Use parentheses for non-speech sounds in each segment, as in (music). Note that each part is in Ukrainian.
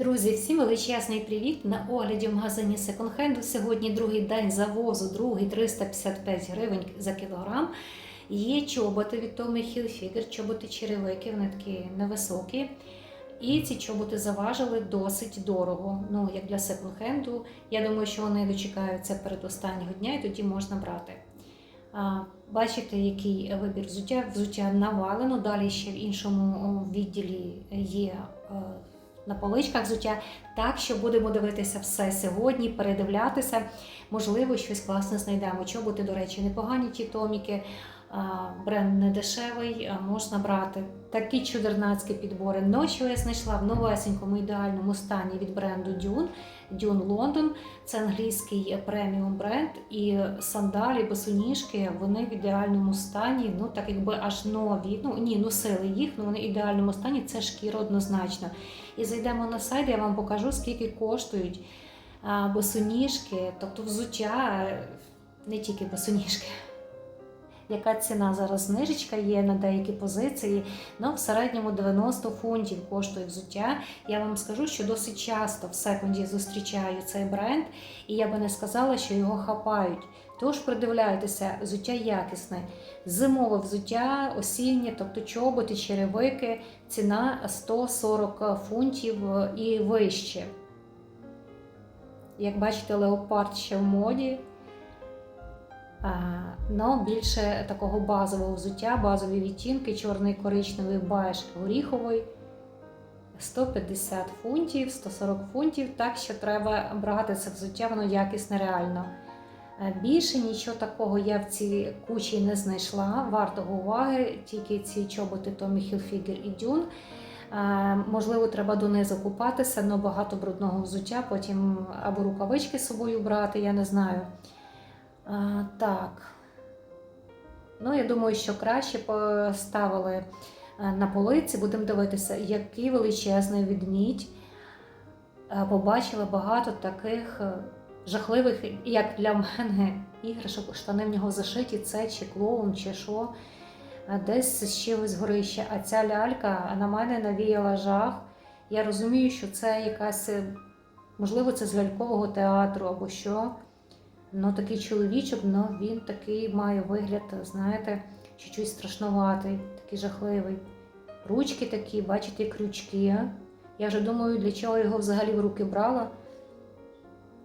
Друзі, всім величезний привіт! На огляді в магазині Hand. Сьогодні другий день завозу, другий 355 гривень за кілограм. Є чоботи від Tommy Hilfiger, чоботи черевики, вони такі невисокі. І ці чоботи заважили досить дорого. Ну, як для секонд-хенду. Я думаю, що вони дочекаються перед останнього дня і тоді можна брати. А, Бачите, який вибір взуття. Взуття навалено. Далі ще в іншому відділі є е, на поличках взуття. Так що будемо дивитися все сьогодні, передивлятися. Можливо, щось класне знайдемо. Чоботи, до речі, непогані ті томіки. Бренд не дешевий, можна брати. Такі чудернацькі підбори. Що я знайшла в новесенькому ідеальному стані від бренду Dune. Dune London. Це англійський преміум бренд. І сандалі, босоніжки, вони в ідеальному стані. Ну, так якби аж нові. Ну ні, носили їх, але вони в ідеальному стані. Це шкіра однозначно. І зайдемо на сайт, я вам покажу, скільки коштують босоніжки, тобто взуття, не тільки босоніжки. Яка ціна зараз знижечка є на деякі позиції? Ну, в середньому 90 фунтів коштує взуття. Я вам скажу, що досить часто в секунді зустрічаю цей бренд, і я би не сказала, що його хапають. Тож придивляйтеся, взуття якісне, зимове взуття, осіннє, тобто чоботи, черевики, ціна 140 фунтів і вище. Як бачите, леопард ще в моді. Ну, більше такого базового взуття, базові відтінки, чорний коричневий беж горіховий. 150 фунтів, 140 фунтів, так що треба брати це взуття, воно якісне реально. Більше нічого такого я в цій кучі не знайшла. Вартого уваги, тільки ці чоботи Tommy Hilfiger і Dune. Можливо, треба донизу купатися, але багато брудного взуття, потім або рукавички з собою брати, я не знаю. А, Так. Ну, я думаю, що краще поставили на полиці, будемо дивитися, який величезний відмідь. Побачила багато таких жахливих, як для мене, іграшок, штани в нього зашиті, це чи клоун, чи що. Десь з чимось горище. А ця лялька на мене навіяла жах. Я розумію, що це якась, можливо, це з лялькового театру або що. Ну, такий чоловічок, ну він такий має вигляд, знаєте, чуть-чуть страшноватий, такий жахливий. Ручки такі, бачите, крючки. Я вже думаю, для чого його взагалі в руки брала.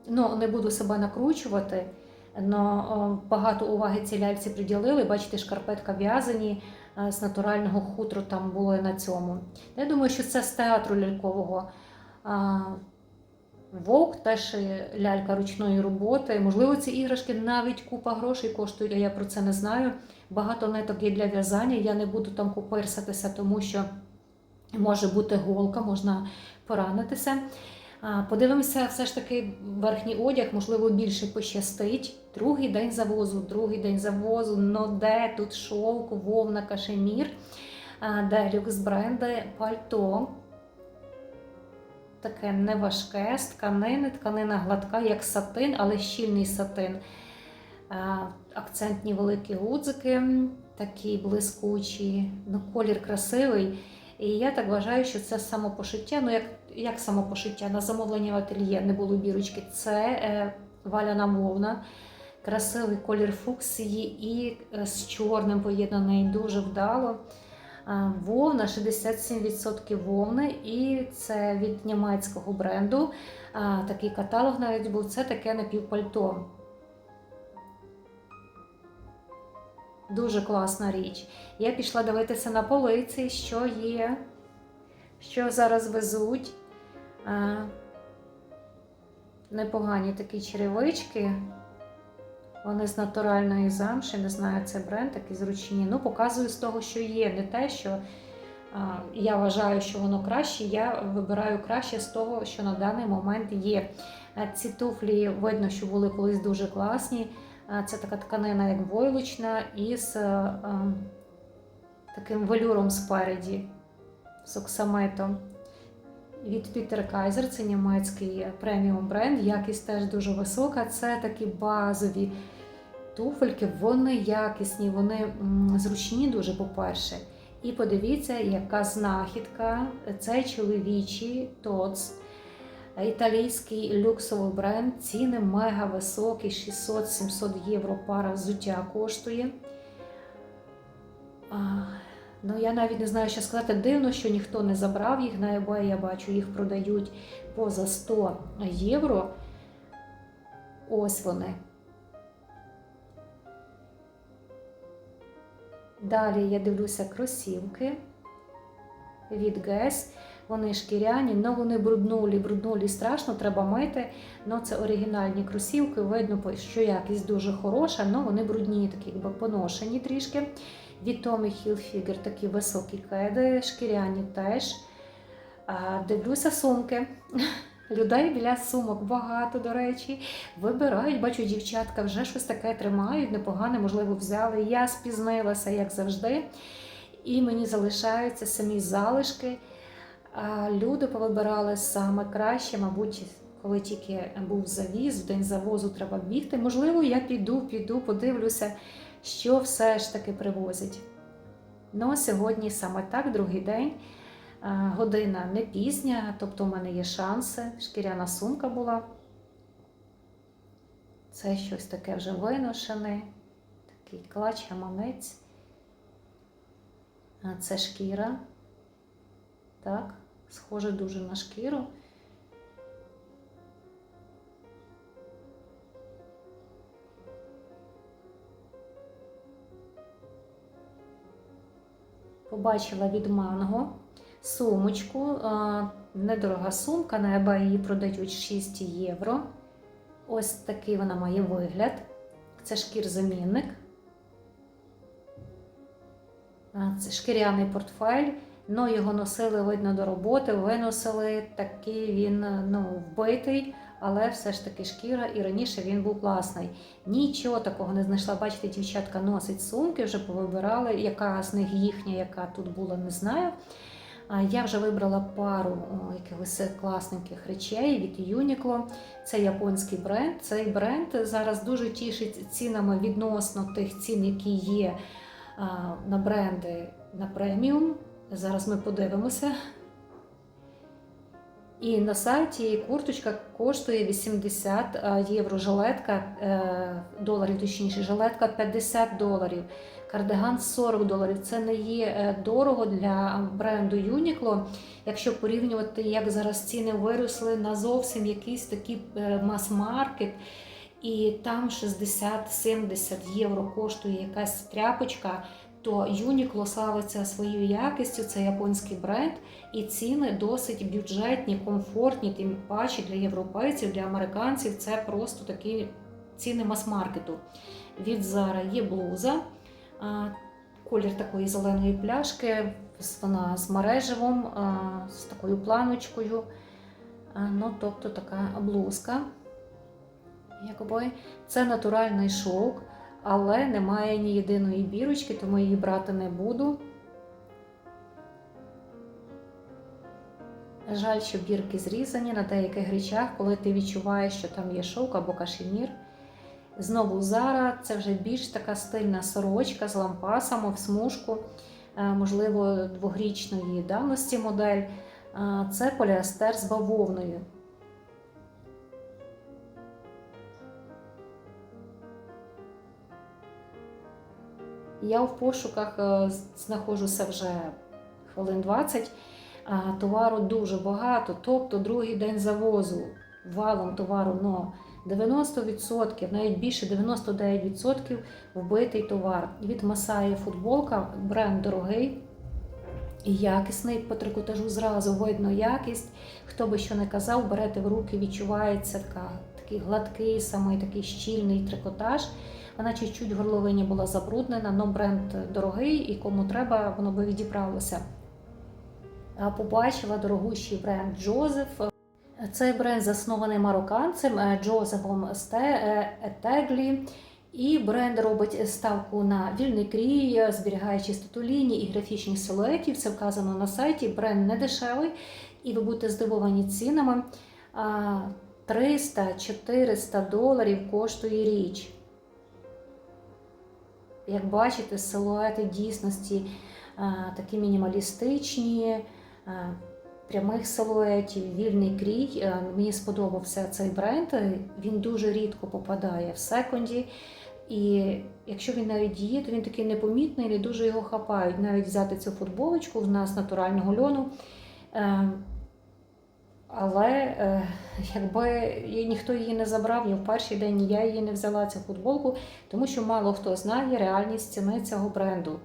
Ну, не буду себе накручувати, але багато уваги ці ляльці приділили. Бачите, шкарпетка в'язані з натурального хутру там було на цьому. Я думаю, що це з театру лялькового. Вовк теж лялька ручної роботи. Можливо, ці іграшки навіть купа грошей коштують, а я про це не знаю. Багато ниток є для в'язання. Я не буду там купирсатися, тому що може бути голка, можна поранитися. Подивимося, все ж таки верхній одяг, можливо, більше пощастить. Другий день завозу, другий день завозу, но де тут шовк, вовна, кашемір, де бренди, пальто таке неважке, з тканини, тканина гладка, як сатин, але щільний сатин. Акцентні великі гудзики, такі блискучі, ну, колір красивий. І я так вважаю, що це самопошиття. Ну, як як самопошиття на замовлення в ательє не було бірочки. Це е, валяна вовна, красивий колір фуксії і е, з чорним поєднаний дуже вдало. Вовна 67% вовни, і це від німецького бренду. Такий каталог навіть був це таке напівпальто. Дуже класна річ. Я пішла дивитися на полиці, що є, що зараз везуть. Непогані такі черевички. Вони з натуральної замші, не знаю, це бренд, такі зручні. Ну, показую з того, що є. Не те, що а, я вважаю, що воно краще. Я вибираю краще з того, що на даний момент є. Ці туфлі видно, що були колись дуже класні. Це така тканина, як войлочна, із а, таким велюром спереді, з оксаметом. Від Peter Kaiser, це німецький преміум бренд, якість теж дуже висока. Це такі базові туфельки, вони якісні, вони зручні дуже, по-перше. І подивіться, яка знахідка. Це чоловічий тоц. Італійський люксовий бренд, ціни мега високі, 600-700 євро пара взуття коштує. Ну, я навіть не знаю, що сказати. Дивно, що ніхто не забрав їх на eBay, я бачу, їх продають поза 100 євро. Ось вони. Далі я дивлюся кросівки від Guess. Вони шкіряні, але вони бруднулі, бруднулі страшно, треба мити. Ну, це оригінальні кросівки, видно, що якість дуже хороша, але вони брудні, такі якби поношені трішки. Від Tommy Hilfiger такі високі кеди, шкіряні теж. Дивлюся сумки. (laughs) Людей біля сумок багато, до речі. Вибирають, бачу, дівчатка вже щось таке тримають, непогане, можливо, взяли. Я спізнилася, як завжди. І мені залишаються самі залишки. Люди повибирали саме краще, мабуть, коли тільки був завіз, в день завозу треба бігти. Можливо, я піду, піду, подивлюся, що все ж таки привозять. Ну, сьогодні саме так, другий день. Година не пізня, тобто у мене є шанси. Шкіряна сумка була. Це щось таке вже виношене, такий клач, гаманець. Це шкіра. Так, схоже дуже на шкіру. Побачила від манго сумочку, недорога сумка, на eBay її продають 6 євро. Ось такий вона має вигляд. Це шкір-замінник. Це шкіряний портфель. Ну, його носили, видно, до роботи, виносили. Такий він ну, вбитий, але все ж таки шкіра, і раніше він був класний. Нічого такого не знайшла. Бачите, дівчатка носить сумки, вже повибирали. Яка з них їхня, яка тут була, не знаю. Я вже вибрала пару якихось класненьких речей від Uniqlo. Це японський бренд. Цей бренд зараз дуже тішить цінами відносно тих цін, які є на бренди на преміум. Зараз ми подивимося. І на сайті курточка коштує 80 євро жилетка, е, доларів, точніше, жилетка 50 доларів, кардиган 40 доларів. Це не є е, дорого для бренду Uniqlo. Якщо порівнювати, як зараз ціни виросли на зовсім якийсь такий е, мас-маркет, і там 60-70 євро коштує якась тряпочка то Uniqlo славиться своєю якістю, це японський бренд, і ціни досить бюджетні, комфортні, тим паче для європейців, для американців це просто такі ціни мас-маркету. Від Zara є блуза, колір такої зеленої пляшки, вона з мережевом, з такою планочкою. Ну, тобто така блузка. Якби це натуральний шовк але немає ні єдиної бірочки, тому її брати не буду. Жаль, що бірки зрізані на деяких речах, коли ти відчуваєш, що там є шовк або кашемір. Знову Зара, це вже більш така стильна сорочка з лампасами в смужку, е, можливо, двогрічної давності модель. Е, це поліастер з бавовною. Я в пошуках е, знаходжуся вже хвилин 20, товару дуже багато, тобто другий день завозу валом товару ну, 90%, навіть більше 99% вбитий товар. Від Масаї футболка, бренд дорогий і якісний по трикотажу зразу видно якість. Хто би що не казав, берете в руки, відчувається така, такий гладкий, самий такий щільний трикотаж. Вона чуть-чуть в горловині була забруднена, але бренд дорогий і кому треба, воно би відібралося. Побачила дорогущий бренд Джозеф. Цей бренд заснований марокканцем е, Джозефом е, Етеглі. І бренд робить ставку на вільний крій, зберігає чистоту ліній і графічних силуетів. Це вказано на сайті. Бренд не дешевий, і ви будете здивовані цінами. 300-400 доларів коштує річ. Як бачите, силуети дійсності такі мінімалістичні, прямих силуетів, вільний крій. Е, Мені сподобався цей бренд. Він дуже рідко попадає в секонді. І якщо він навіть є, то він такий непомітний, не дуже його хапають. Навіть взяти цю футболочку в нас натурального льону. Е, Але е, якби ніхто її не забрав, ні в перший день я її не взяла цю футболку, тому що мало хто знає реальність ціни цього бренду.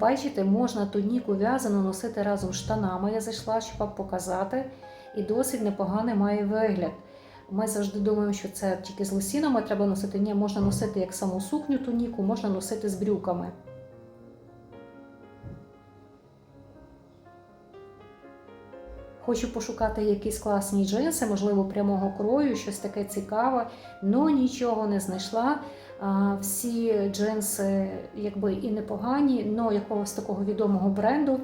Бачите, можна туніку в'язану носити разом з штанами. Я зайшла, щоб вам показати, і досить непоганий має вигляд. Ми завжди думаємо, що це тільки з лосінами треба носити. Ні, можна носити як саму сукню туніку, можна носити з брюками. Хочу пошукати якісь класні джинси, можливо, прямого крою, щось таке цікаве, але нічого не знайшла. Всі джинси якби і непогані, але якогось такого відомого бренду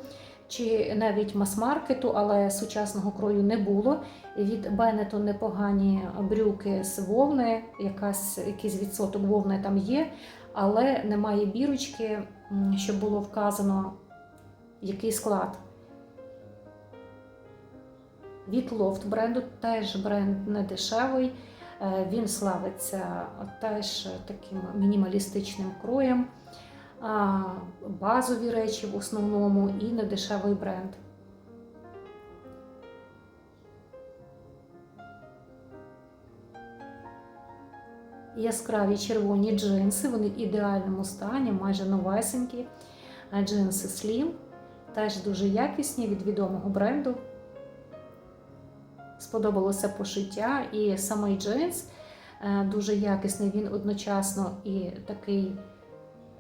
чи навіть мас-маркету, але сучасного крою не було. Від Бенету непогані брюки з вовни, якась, якийсь відсоток вовни там є, але немає бірочки, щоб було вказано, який склад. Від Loft бренду теж бренд не дешевий. Е, Він славиться теж таким мінімалістичним кроєм, базові речі в основному і недешевий бренд. Яскраві червоні джинси, вони в ідеальному стані, майже новесенькі. Джинси Slim, теж дуже якісні від відомого бренду сподобалося пошиття, і самий джинс е, дуже якісний. Він одночасно і такий,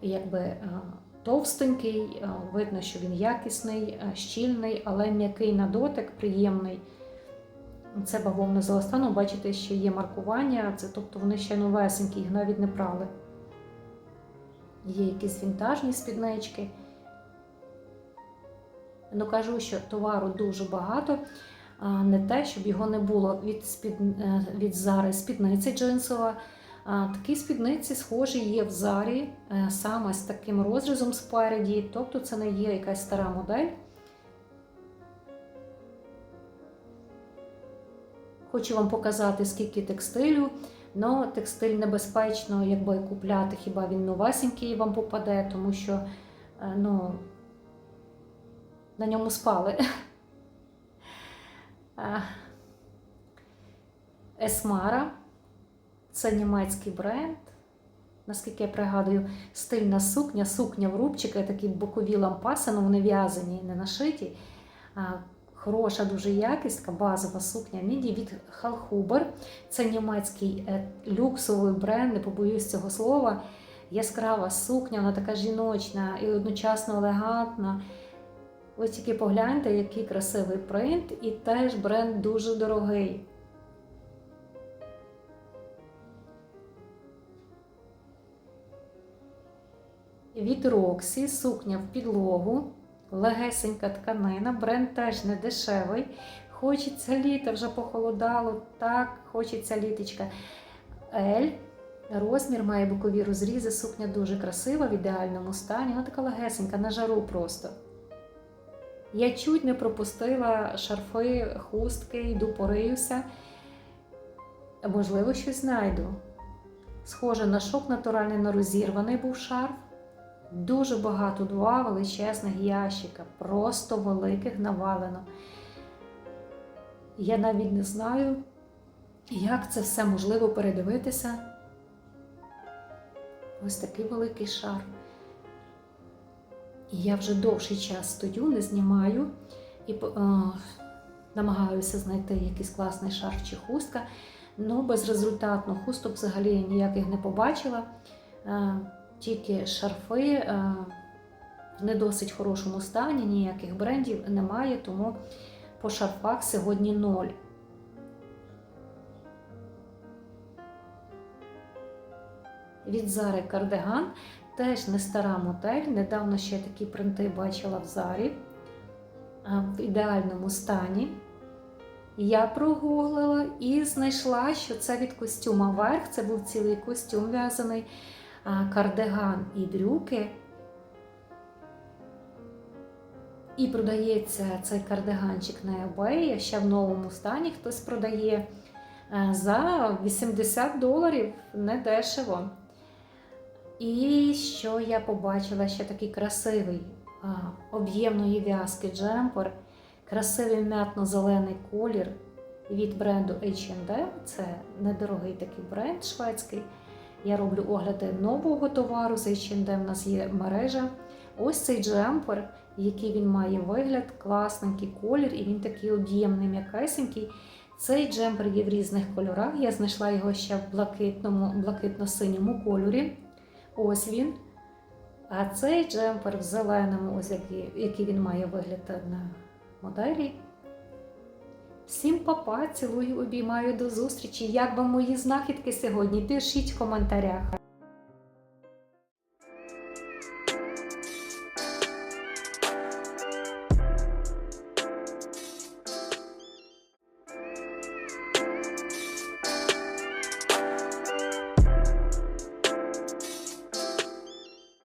якби е, товстенький. е, Видно, що він якісний, щільний, але м'який на дотик, приємний. Це бавовна з еластану. Бачите, ще є маркування, це, тобто вони ще новесенькі, їх навіть не прали. Є якісь вінтажні спіднички. Ну, кажу, що товару дуже багато не те, щоб його не було від спід... е, від зари спідниці джинсова. Такі спідниці схожі є в зарі е, саме з таким розрізом спереді, тобто це не є якась стара модель. Хочу вам показати, скільки текстилю. Но текстиль небезпечно, якби купляти, хіба він новесенький вам попаде, тому що е, ну, на ньому спали. (laughs) Е, Есмара це німецький бренд. Наскільки я пригадую, стильна сукня, сукня в рубчики, такі бокові лампаси, ну вони в'язані, не нашиті. Хороша, дуже якістка, базова сукня міді від Халхубер. Це німецький е, люксовий бренд, не побоюсь цього слова. Яскрава сукня, вона така жіночна і одночасно елегантна. Ви тільки погляньте, який красивий принт, і теж бренд дуже дорогий. Від Роксі сукня в підлогу, легесенька тканина, бренд теж не дешевий. Хочеться літа, вже похолодало, так, хочеться літочка. Ель. Розмір має бокові розрізи, сукня дуже красива, в ідеальному стані. Вона така легесенька, на жару просто. Я чуть не пропустила шарфи, хустки, йду пориюся. Можливо, щось знайду. Схоже на шок натуральний на розірваний був шарф. Дуже багато два величезних ящика, просто великих навалено. Я навіть не знаю, як це все можливо передивитися. Ось такий великий шар. І я вже довший час стою, не знімаю і е, намагаюся знайти якийсь класний шарф чи хустка. Ну, безрезультатно хусток взагалі я ніяких не побачила. Е, тільки шарфи е, в не досить хорошому стані, ніяких брендів немає, тому по шарфах сьогодні ноль. Від Зари кардиган теж не стара модель. Недавно ще такі принти бачила в зарі в ідеальному стані. Я прогуглила і знайшла, що це від костюма верх. Це був цілий костюм в'язаний, кардиган і брюки. І продається цей кардиганчик на eBay, ще в новому стані хтось продає за 80 доларів, недешево. І що я побачила ще такий красивий об'ємної в'язки джемпер, красивий м'ятно-зелений колір від бренду H&M. Це недорогий такий бренд шведський. Я роблю огляди нового товару з H&M, у нас є мережа. Ось цей джемпер, який він має вигляд, класненький колір, і він такий об'ємний, м'якесенький. Цей джемпер є в різних кольорах. Я знайшла його ще в блакитно-синьому кольорі. Ось він. А цей джемпер в зеленому, ось який, який він має вигляд на моделі. Всім папа, цілую, обіймаю до зустрічі. Як вам мої знахідки сьогодні? Пишіть в коментарях.